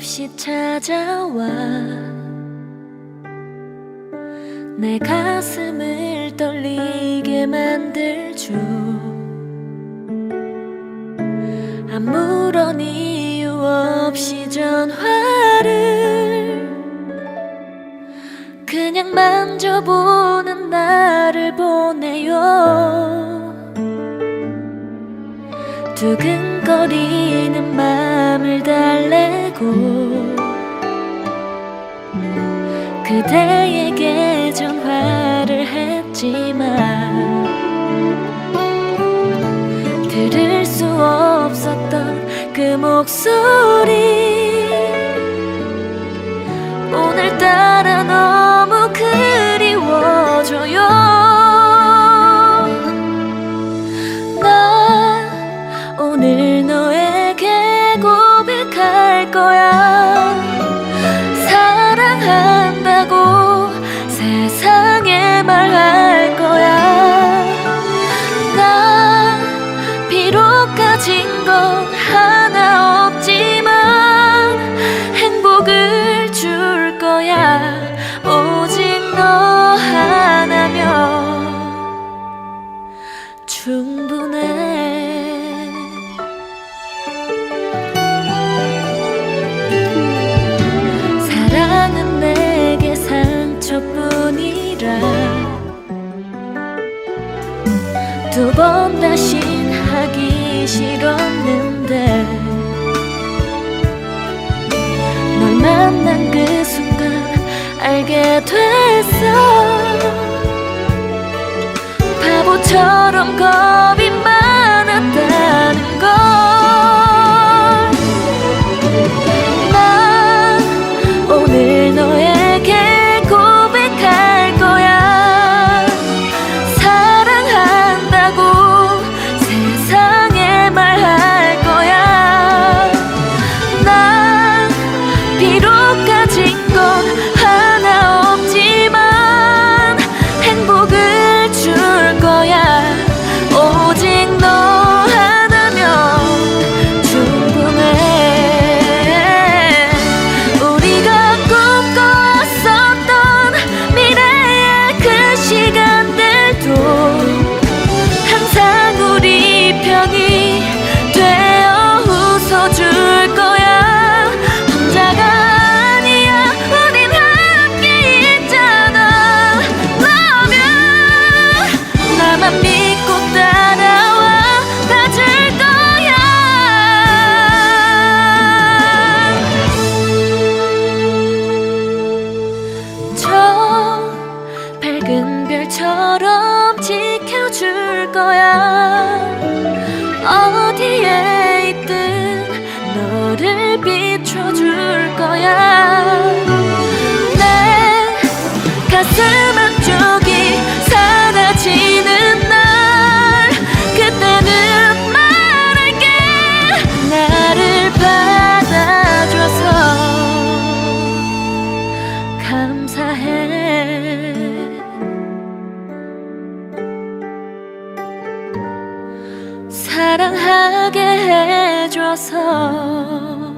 없이 찾아와. 내 가슴을 떨리게 만들죠. 아무런 이유 없이 전화를 그냥 만져보는 나를 보내요. 두근거리는 맘을 달래 고 그대에게 전화를 했지만 들을 수 없었던 그 목소리 할 거야. 사랑한다고 세상에 말할 거야. 나 비록 가진 건 하나 두 번 다신 하기 싫었는데 널 만난 그 순간 알게 됐어. 바보처럼 겁이 별처럼 지켜줄 거야. 어디에 있든 너를 비 사랑하게 해줘서